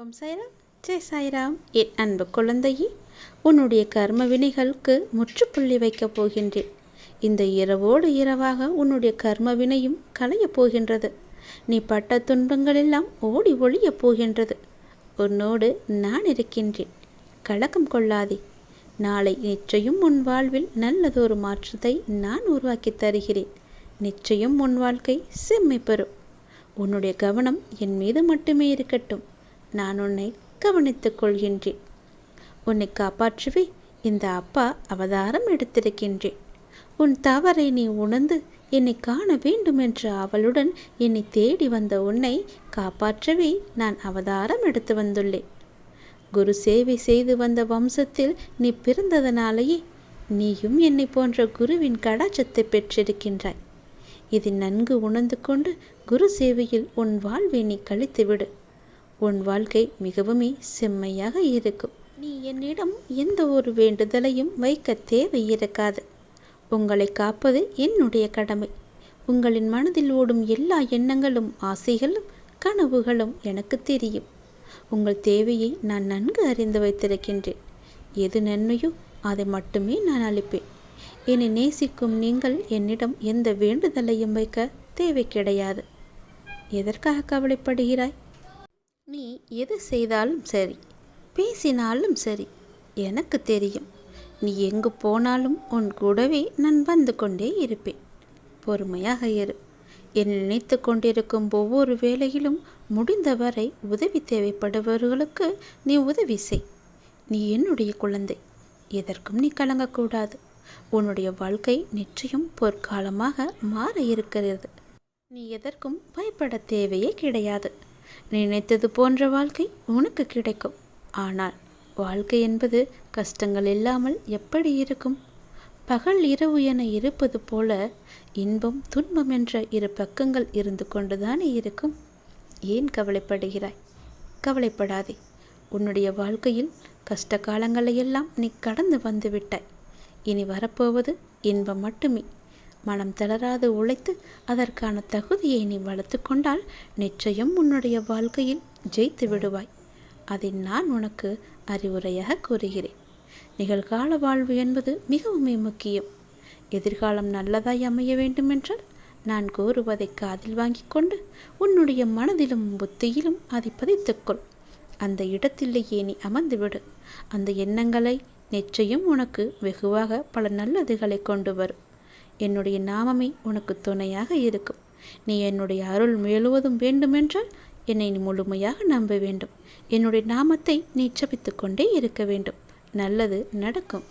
ஓம் சாய்ராம் ஜெய் சாய்ராம் என் அன்பு குழந்தையே உன்னுடைய கர்ம வினைகளுக்கு முற்றுப்புள்ளி வைக்கப் போகின்றேன். இந்த இரவோடு இரவாக உன்னுடைய கர்ம வினையும் களையப் போகின்றது. நீ பட்ட துன்பங்களெல்லாம் ஓடி ஒழியப் போகின்றது. உன்னோடு நான் இருக்கின்றேன். கலக்கம் கொள்ளாதே. நாளை நிச்சயம் உன் வாழ்வில் நல்லதொரு மாற்றத்தை நான் உருவாக்கி தருகிறேன். நிச்சயம் உன் வாழ்க்கை செம்மை பெறும். உன்னுடைய கவனம் என் மீது மட்டுமே இருக்கட்டும். நான் உன்னை கவனித்துக் கொள்கின்றேன். உன்னை காப்பாற்றவே இந்த அப்பா அவதாரம் எடுத்திருக்கின்றேன். உன் தவறை நீ உணர்ந்து என்னை காண வேண்டும் என்ற அவளுடன் என்னை தேடி வந்த உன்னை காப்பாற்றவே நான் அவதாரம் எடுத்து வந்துள்ளேன். குரு சேவை செய்து வந்த வம்சத்தில் நீ பிறந்ததனாலேயே நீயும் என்னை போன்ற குருவின் கடாச்சத்தை பெற்றிருக்கின்றாய். இதை நன்கு உணர்ந்து கொண்டு குரு சேவையில் உன் வாழ்வை நீ கழித்துவிடு. உன் வாழ்க்கை மிகவுமே செம்மையாக இருக்கும். நீ என்னிடம் எந்த ஒரு வேண்டுதலையும் வைக்க தேவை இருக்காது உங்களை காப்பது என்னுடைய கடமை. உங்களின் மனதில் ஓடும் எல்லா எண்ணங்களும் ஆசைகளும் கனவுகளும் எனக்கு தெரியும். உங்கள் தேவையை நான் நன்கு அறிந்து வைத்திருக்கின்றேன். எது நன்மையோ அதை மட்டுமே நான் அளிப்பேன். என்னை நேசிக்கும் நீங்கள் என்னிடம் எந்த வேண்டுதலையும் வைக்க தேவை கிடையாது. எதற்காக கவலைப்படுகிறாய்? நீ எது செய்தாலும் சரி பேசினாலும் சரி எனக்கு தெரியும். நீ எங்கு போனாலும் உன் கூடவே நான் வந்து கொண்டே இருப்பேன். பொறுமையாக இரு. என் நினைத்து கொண்டிருக்கும் ஒவ்வொரு வேளையிலும் முடிந்தவரை உதவி தேவைப்படுபவர்களுக்கு நீ உதவி செய். நீ என்னுடைய குழந்தை. எதற்கும் நீ கலங்கக்கூடாது. உன்னுடைய வாழ்க்கை நிச்சயம் பொற்காலமாக மாற இருக்கிறது. நீ எதற்கும் பயப்பட தேவையே கிடையாது. நினைத்தது போன்ற வாழ்க்கை உனக்கு கிடைக்கும். ஆனால் வாழ்க்கை என்பது கஷ்டங்கள் இல்லாமல் எப்படி இருக்கும்? பகல் இரவு என இருப்பது போல இன்பம் துன்பம் என்ற இரு பக்கங்கள் இருந்து கொண்டுதானே இருக்கும். ஏன் கவலைப்படுகிறாய்? கவலைப்படாதே. உன்னுடைய வாழ்க்கையில் கஷ்ட காலங்களையெல்லாம் நீ கடந்து வந்து விட்டாய் இனி வரப்போவது இன்பம் மட்டுமே. மனம் தளராது உழைத்து அதற்கான தகுதியை நீ வளர்த்து கொண்டால் நிச்சயம் உன்னுடைய வாழ்க்கையில் ஜெயித்து விடுவாய். அதை நான் உனக்கு அறிவுரையாக கூறுகிறேன். நிகழ்கால வாழ்வு என்பது மிகவுமே முக்கியம். எதிர்காலம் நல்லதாய் அமைய வேண்டுமென்றால் நான் கூறுவதை காதில் வாங்கிக் கொண்டு உன்னுடைய மனதிலும் புத்தியிலும் அதை பதித்துக்கொள் அந்த இடத்திலேயே நீ அமர்ந்துவிடு. அந்த எண்ணங்களை நிச்சயம் உனக்கு வெகுவாக பல நல்லதுகளை கொண்டு வரும். என்னுடைய நாமமே உனக்கு துணையாக இருக்கும். நீ என்னுடைய அருள் முயலுவதும் வேண்டுமென்றால் என்னை நீ முழுமையாக நம்ப வேண்டும். என்னுடைய நாமத்தை நீ ஜபித்து கொண்டே இருக்க வேண்டும். நல்லது நடக்கும்.